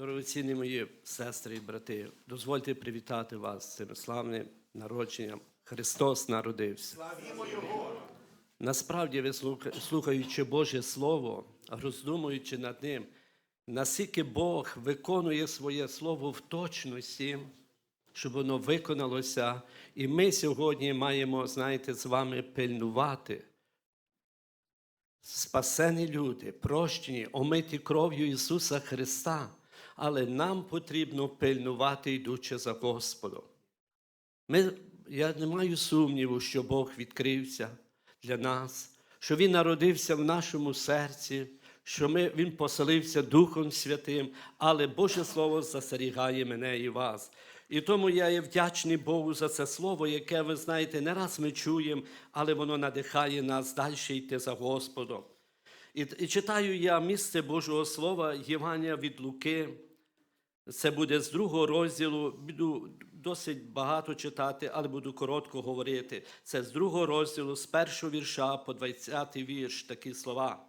Дорогоцінні мої сестри і брати, дозвольте привітати вас з цим славним народженням. Христос народився. Славімо Його! Насправді, ви слухаючи Боже Слово, роздумуючи над ним, наскільки Бог виконує своє Слово в точності, щоб воно виконалося, і ми сьогодні маємо, знаєте, з вами пильнувати. Спасені люди, прощені, омиті кров'ю Ісуса Христа, але нам потрібно пильнувати, йдучи за Господом. Ми, я не маю сумніву, що Бог відкрився для нас, що Він народився в нашому серці, що ми, Він поселився Духом Святим, але Боже Слово застерігає мене і вас. І тому я є вдячний Богу за це слово, яке, ви знаєте, не раз ми чуємо, але воно надихає нас далі йти за Господом. І, і читаю я місце Божого Слова Євангелія від Луки, це буде з другого розділу. Буду досить багато читати, але буду коротко говорити. Це з другого розділу, з першого вірша по 20 вірш, такі слова.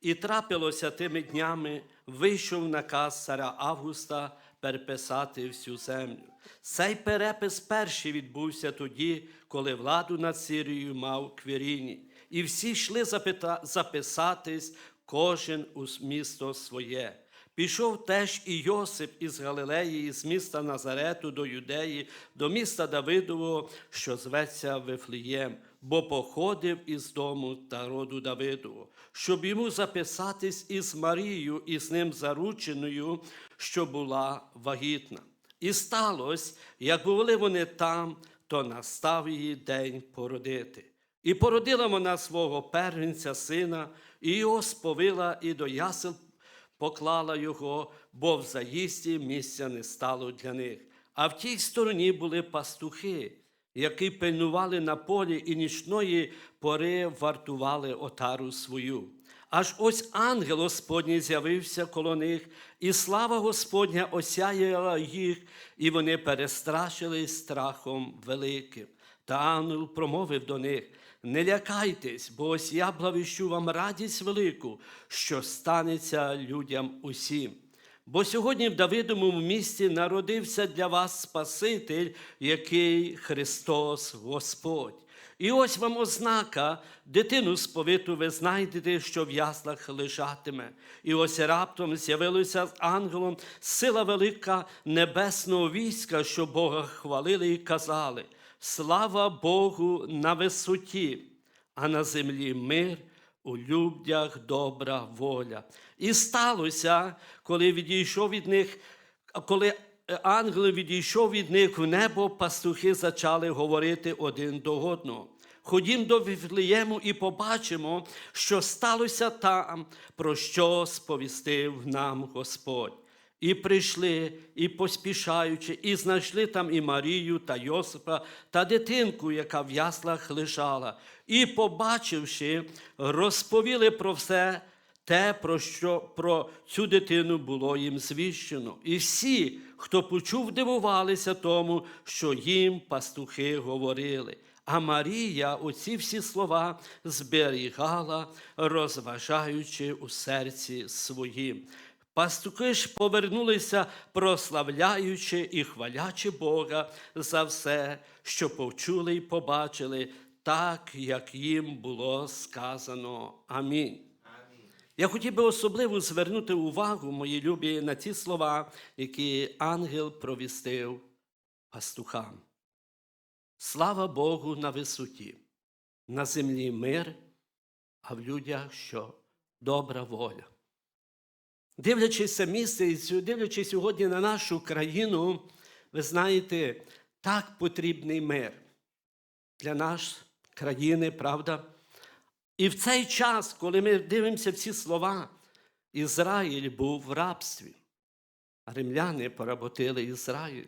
І трапилося тими днями, вийшов наказ царя Августа переписати всю землю. Цей перепис перший відбувся тоді, коли владу над Сирією мав Квіріні. І всі йшли запита- записатись, кожен у місто своє. Пішов теж і Йосип із Галилеї, із міста Назарету до Юдеї, до міста Давидового, що зветься Вифлеєм, бо походив із дому та роду Давидового, щоб йому записатись із Марією, і з ним зарученою, що була вагітна. І сталося, як були вони там, то настав її день породити. І породила вона свого первенця сина, і його сповила і до ясел поклала його, бо в заїзді місця не стало для них. А в тій стороні були пастухи, які пильнували на полі і нічної пори вартували отару свою. Аж ось ангел Господній з'явився коло них, і слава Господня осяяла їх, і вони перестрашились страхом великим. Та ангел промовив до них: не лякайтесь, бо ось я благовіщу вам радість велику, що станеться людям усім. Бо сьогодні в Давидовому місті народився для вас Спаситель, який Христос Господь. І ось вам ознака, дитину сповиту ви знайдете, що в яслах лежатиме. І ось раптом з'явилася з ангелом сила велика небесного війська, що Бога хвалили і казали. Слава Богу на висоті, а на землі мир, у людях добра воля. І сталося, коли відійшов від них, коли ангел відійшов від них в небо, пастухи почали говорити один до одного. Ходім до Віфлеєму і побачимо, що сталося там, про що сповістив нам Господь. І прийшли, і поспішаючи, і знайшли там і Марію та Йосипа та дитинку, яка в яслах лежала. І, побачивши, розповіли про все те, про що про цю дитину було їм звіщено. І всі, хто почув, дивувалися тому, що їм пастухи говорили. А Марія оці всі слова зберігала, розважаючи у серці своїм. Пастухи ж повернулися, прославляючи і хвалячи Бога за все, що почули і побачили, так, як їм було сказано. Амінь. Я хотів би особливо звернути увагу, мої любі, на ті слова, які ангел провістив пастухам. Слава Богу на висоті, на землі мир, а в людях що добра воля. Дивлячись це місце і дивлячись сьогодні на нашу країну, ви знаєте, так потрібний мир для нашої країни, правда? І в цей час, коли ми дивимося ці слова, Ізраїль був в рабстві. Римляни поработили Ізраїль.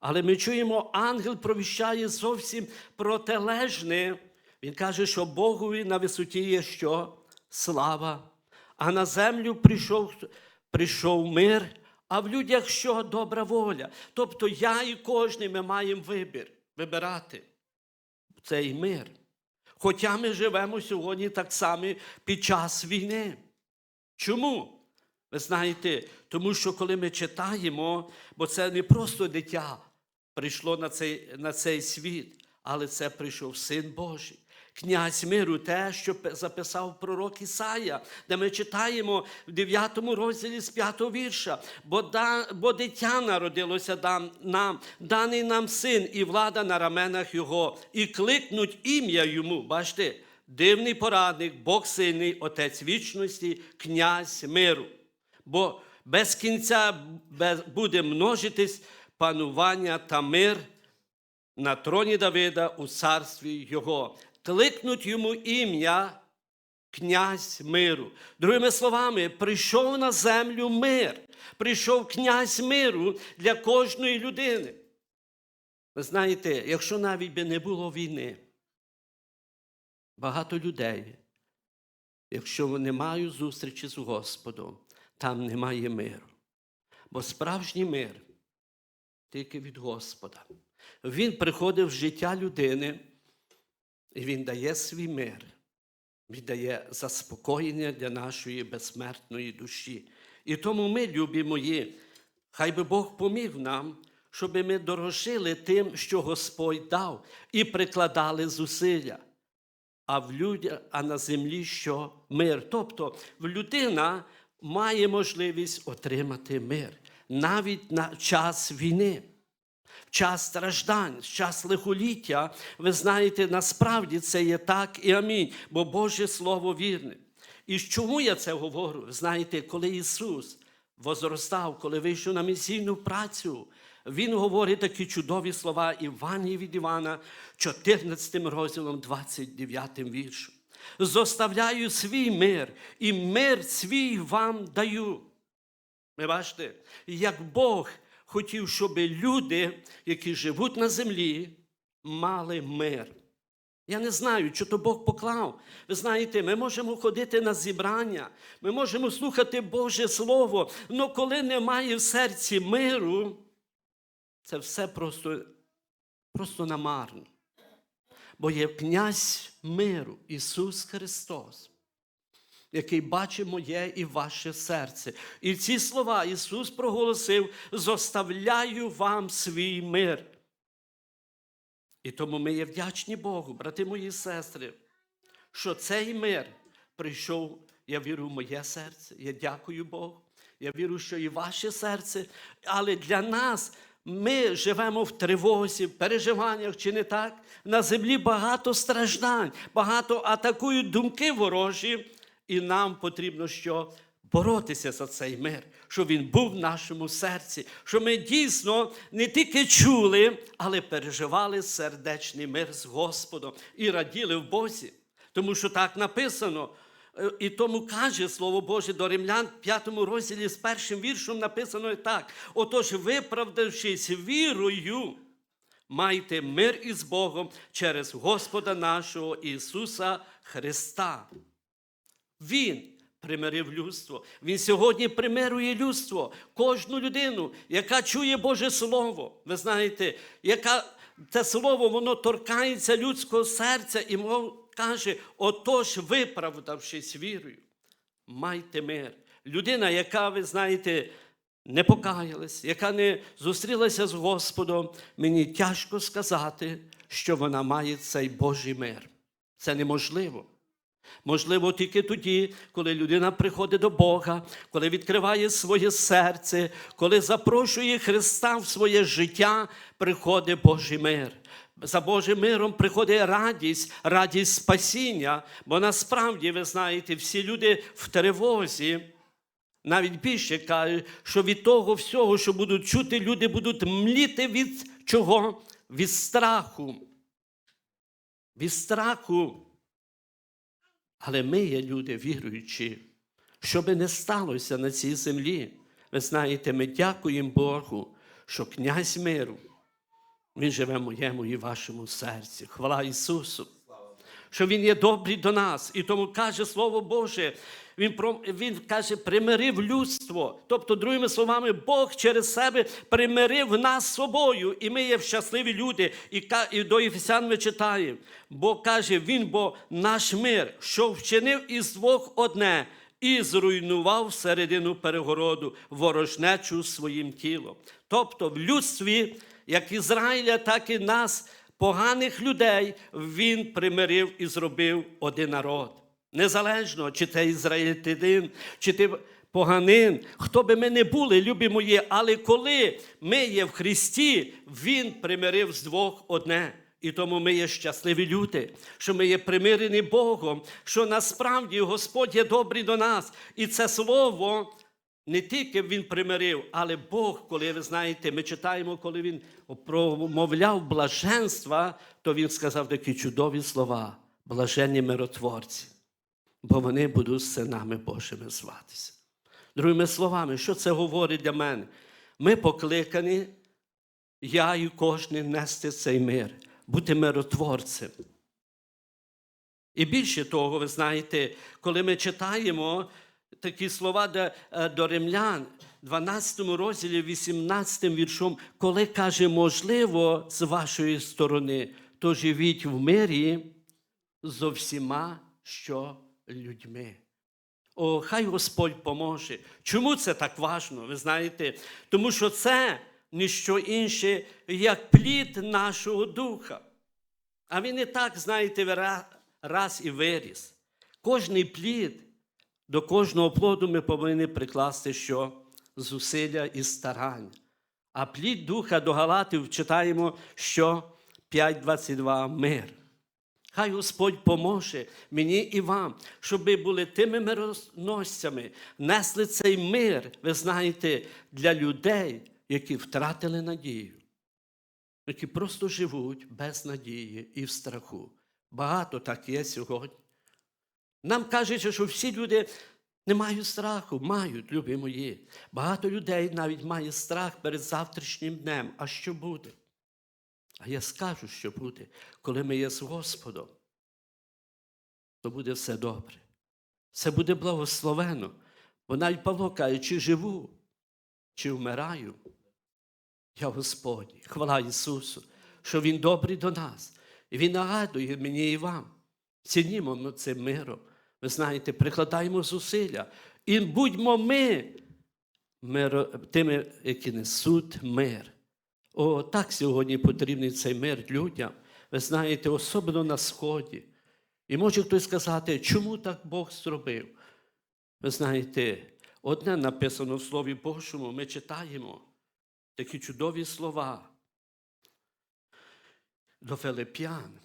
Але ми чуємо, ангел провіщає зовсім протилежне. Він каже, що Богові на висоті є що? Слава. А на землю прийшов, прийшов мир, а в людях що добра воля. Тобто я і кожен ми маємо вибір, вибирати цей мир. Хоча ми живемо сьогодні так само під час війни. Чому? Ви знаєте, тому що коли ми читаємо, бо це не просто дитя прийшло на цей, на цей світ, але це прийшов Син Божий. Князь миру, те, що записав пророк Ісая, де ми читаємо в 9 розділі з 5 вірша. Бо, да, бо дитя народилося нам, даний нам син, і влада на раменах його, і кликнуть ім'я йому. Бачите, дивний порадник, Бог сильний, Отець вічності, князь миру. Бо без кінця буде множитись панування та мир на троні Давида у царстві його. Кликнуть йому ім'я князь миру. Другими словами, прийшов на землю мир, прийшов князь миру для кожної людини. Ви знаєте, якщо навіть би не було війни, багато людей, якщо вони мають зустрічі з Господом, там немає миру. Бо справжній мир тільки від Господа. Він приходить в життя людини, і Він дає свій мир. Він дає заспокоєння для нашої безсмертної душі. І тому ми, любі мої, хай би Бог поміг нам, щоб ми дорожили тим, що Господь дав, і прикладали зусилля. А в людя, а на землі що мир. Тобто людина має можливість отримати мир навіть на час війни. В час страждань, в час лихоліття, ви знаєте, насправді це є так і амінь, бо Боже Слово вірне. І чому я це говорю? Знаєте, коли Ісус возростав, коли вийшов на місійну працю, Він говорить такі чудові слова Івана від Івана, 14 розділом, 29 віршом. Зоставляю свій мир, і мир свій вам даю. Ви бачите, як Бог хотів, щоб люди, які живуть на землі, мали мир. Я не знаю, що то Бог поклав. Ви знаєте, ми можемо ходити на зібрання, ми можемо слухати Боже Слово, але коли немає в серці миру, це все просто, просто намарно. Бо є князь миру, Ісус Христос який бачить моє і ваше серце. І ці слова Ісус проголосив: зоставляю вам свій мир. І тому ми є вдячні Богу, брати мої сестри, що цей мир прийшов, я вірю, в моє серце. Я дякую Богу. Я вірю, що і ваше серце. Але для нас ми живемо в тривозі, в переживаннях, чи не так? На землі багато страждань, багато атакують думки ворожі. І нам потрібно що? Боротися за цей мир, щоб він був в нашому серці, щоб ми дійсно не тільки чули, але переживали сердечний мир з Господом і раділи в Бозі. Тому що так написано. Е, І тому каже Слово Боже до Римлян, в 5 розділі з першим віршом написано так: отож, виправдавшись вірою, майте мир із Богом через Господа нашого Ісуса Христа. Він примирив людство. Він сьогодні примирує людство, кожну людину, яка чує Боже Слово. Ви знаєте, яка це слово воно торкається людського серця і мов каже: отож, виправдавшись вірою, майте мир. Людина, яка, ви знаєте, не покаялась, яка не зустрілася з Господом, мені тяжко сказати, що вона має цей Божий мир. Це неможливо. Можливо, тільки тоді, коли людина приходить до Бога, коли відкриває своє серце, коли запрошує Христа в своє життя, приходить Божий мир. За Божим миром приходить радість, радість спасіння. Бо насправді, ви знаєте, всі люди в тривозі, навіть більше кажуть, що від того всього, що будуть чути, люди будуть мліти від чого? Від страху. Від страху. Але ми є люди віруючі, що би не сталося на цій землі. Ви знаєте, ми дякуємо Богу, що князь миру, Він живе в моєму і вашому серці. Хвала Ісусу. Що Він є добрий до нас. І тому каже Слово Боже, Він, про, він каже, примирив людство. Тобто, другими словами, Бог через себе примирив нас з собою. І ми є щасливі люди. І, і до Ефесян ми читаємо. Бо каже Він, бо наш мир, що вчинив із двох одне, і зруйнував середину перегороду ворожнечу своїм тілом. Тобто в людстві, як Ізраїля, так і нас, поганих людей, він примирив і зробив один народ. Незалежно, чи ти ізраїльтянин, чи ти поганин, хто би ми не були, любі мої, але коли ми є в Христі, Він примирив з двох одне. І тому ми є щасливі люди, що ми є примирені Богом, що насправді Господь є добрий до нас. І це слово не тільки Він примирив, але Бог, коли ви знаєте, ми читаємо, коли Він промовляв блаженства, то Він сказав такі чудові слова: блаженні миротворці, бо вони будуть синами Божими зватися. Другими словами, що це говорить для мене? Ми покликані, я і кожен нести цей мир, бути миротворцем. І більше того, ви знаєте, коли ми читаємо такі слова до, е, до римлян, 12 розділі, 18 віршом, коли каже, можливо, з вашої сторони, то живіть в мирі зо всіма, що людьми. О, хай Господь поможе. Чому це так важно? Ви знаєте? Тому що це ніщо інше, як плід нашого духа. А він і так, знаєте, раз і виріс. Кожний плід, до кожного плоду ми повинні прикласти що? Зусилля і старання. А плід духа до Галатів читаємо, що 5.22 мир. Хай Господь поможе мені і вам, щоб ви були тими мироносцями, несли цей мир, ви знаєте, для людей, які втратили надію, які просто живуть без надії і в страху. Багато так є сьогодні. Нам кажеться, що всі люди не мають страху, мають, любі мої. Багато людей навіть має страх перед завтрашнім днем. А що буде? Я скажу, що буде, коли ми є з Господом, то буде все добре. Все буде благословено. Бо навіть Павло каже, чи живу, чи вмираю. Я Господній. Хвала Ісусу, що Він добрий до нас. І Він нагадує мені і вам. Цінімо ми цим миром. Ви знаєте, прикладаємо зусилля. І будьмо ми миро, тими, які несуть мир. О, так сьогодні потрібний цей мир людям. Ви знаєте, особливо на Сході. І може хтось сказати, чому так Бог зробив? Ви знаєте, одне написано в Слові Божому, ми читаємо такі чудові слова до Филип'ян.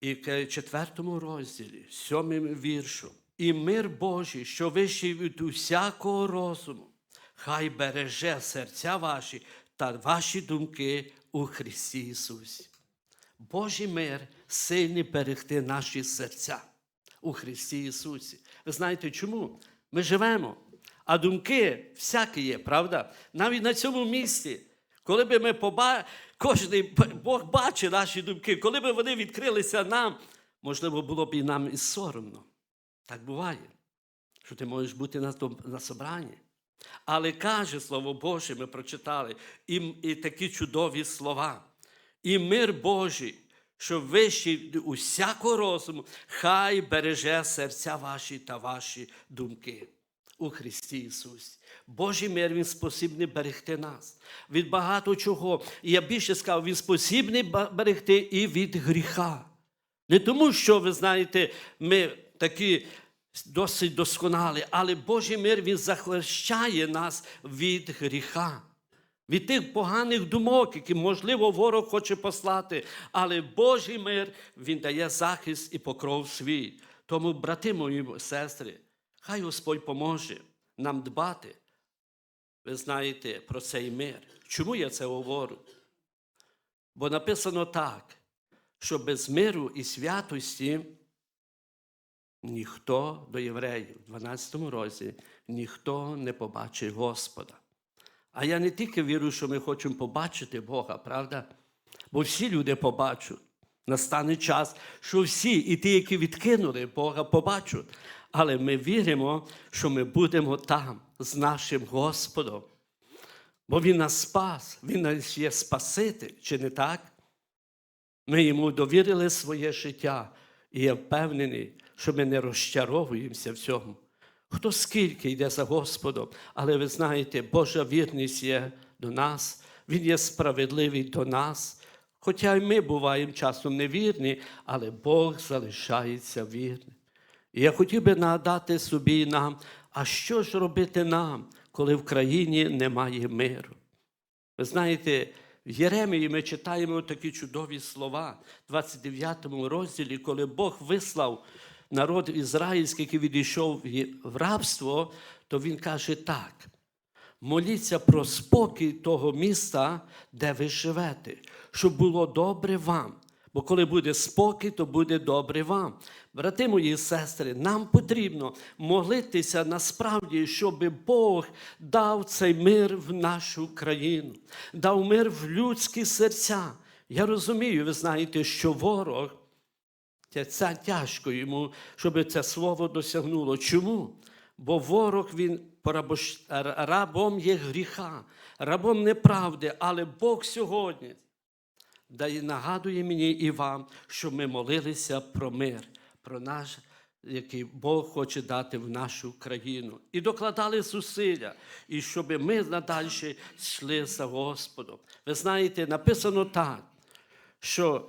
І в четвертому розділі, сьомим віршом. І мир Божий, що вищий від усякого розуму, хай береже серця ваші та ваші думки у Христі Ісусі. Божий мир сильний берегти наші серця у Христі Ісусі. Ви знаєте чому? Ми живемо, а думки всякі є, правда? Навіть на цьому місці, коли би ми поба... кожний Бог бачить наші думки, коли б вони відкрилися нам, можливо, було б і нам і соромно. Так буває, що ти можеш бути на собранні. Але каже Слово Боже, ми прочитали, і, і такі чудові слова. І мир Божий, що вищий усякого розуму, хай береже серця ваші та ваші думки у Христі Ісусі. Божий мир Він спосібний берегти нас від багато чого. І я більше сказав, Він спосібний берегти і від гріха. Не тому, що, ви знаєте, ми такі досить досконалі, але Божий мир Він захищає нас від гріха, від тих поганих думок, які, можливо, ворог хоче послати. Але Божий мир Він дає захист і покров свій. Тому, брати мої сестри, хай Господь поможе нам дбати. Ви знаєте про цей мир. Чому я це говорю? Бо написано так, що без миру і святості ніхто до євреїв, в 12 розділі, ніхто не побачить Господа. А я не тільки вірю, що ми хочемо побачити Бога, правда? Бо всі люди побачать. Настане час, що всі, і ті, які відкинули Бога, побачать. Але ми віримо, що ми будемо там з нашим Господом. Бо Він нас спас, Він нас є Спаситель, чи не так? Ми йому довірили своє життя, і я впевнений, що ми не розчаровуємося в цьому. хто скільки йде за Господом. Але ви знаєте, Божа вірність є до нас, Він є справедливий до нас. Хоча й ми буваємо часом невірні, але Бог залишається вірним. І я хотів би нагадати собі нам, а що ж робити нам, коли в країні немає миру? Ви знаєте, Єремії ми читаємо такі чудові слова в 29 розділі, коли Бог вислав народ ізраїльський, який відійшов в рабство, то він каже так: моліться про спокій того міста, де ви живете, щоб було добре вам. Бо коли буде спокій, то буде добре вам. Брати мої і сестри, нам потрібно молитися насправді, щоб Бог дав цей мир в нашу країну, дав мир в людські серця. Я розумію, ви знаєте, що ворог це, тяжко йому, щоб це слово досягнуло. Чому? Бо ворог він рабом є гріха, рабом неправди, але Бог сьогодні дає, нагадує мені і вам, що ми молилися про мир, про наш, який Бог хоче дати в нашу країну. І докладали зусилля, і щоб ми надалі йшли за Господом. Ви знаєте, написано так, що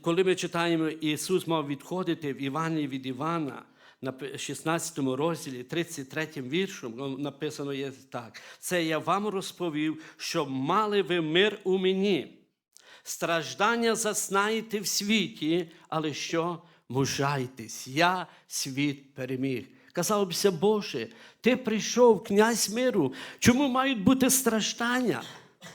коли ми читаємо, Ісус мав відходити в Івані від Івана, на 16 розділі, 33 віршом, ну, написано є так: це я вам розповів, щоб мали ви мир у мені. Страждання заснаєте в світі, але що? Мужайтесь, я світ переміг. Казав бися, Боже, ти прийшов, князь миру. Чому мають бути страждання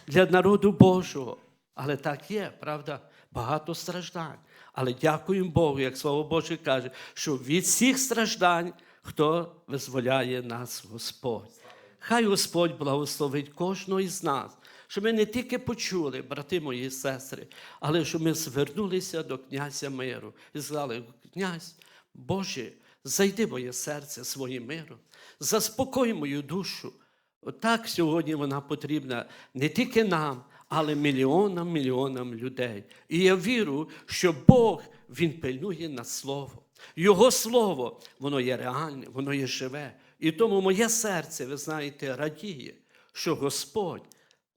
для народу Божого? Але так є, правда? Багато страждань. Але дякуємо Богу, як Слово Боже каже, що від всіх страждань хто визволяє нас Господь. Хай Господь благословить кожного із нас, щоб ми не тільки почули, брати мої і сестри, але щоб ми звернулися до князя миру і сказали, князь, Боже, зайди моє серце своїм миром, заспокой мою душу. Отак сьогодні вона потрібна не тільки нам, але мільйонам, мільйонам людей. І я вірю, що Бог Він пильнує на слово. Його слово, воно є реальне, воно є живе. І тому моє серце, ви знаєте, радіє, що Господь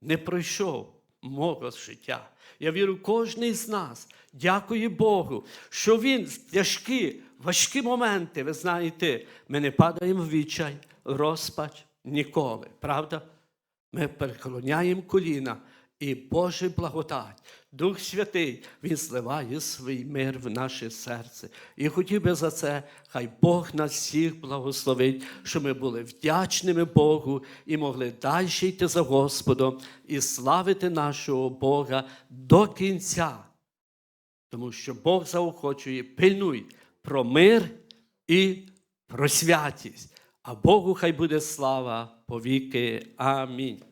не пройшов мого життя. Я вірю, кожен з нас дякує Богу, що Він тяжкі, важкі моменти, ви знаєте, ми не падаємо в відчай, розпач ніколи. Правда? Ми переклоняємо коліна, і Божий благодать, Дух Святий, Він зливає свій мир в наше серце. І хотів би за це, хай Бог нас всіх благословить, щоб ми були вдячними Богу і могли далі йти за Господом і славити нашого Бога до кінця. Тому що Бог заохочує, пильнуй про мир і про святість. А Богу хай буде слава повіки. Амінь.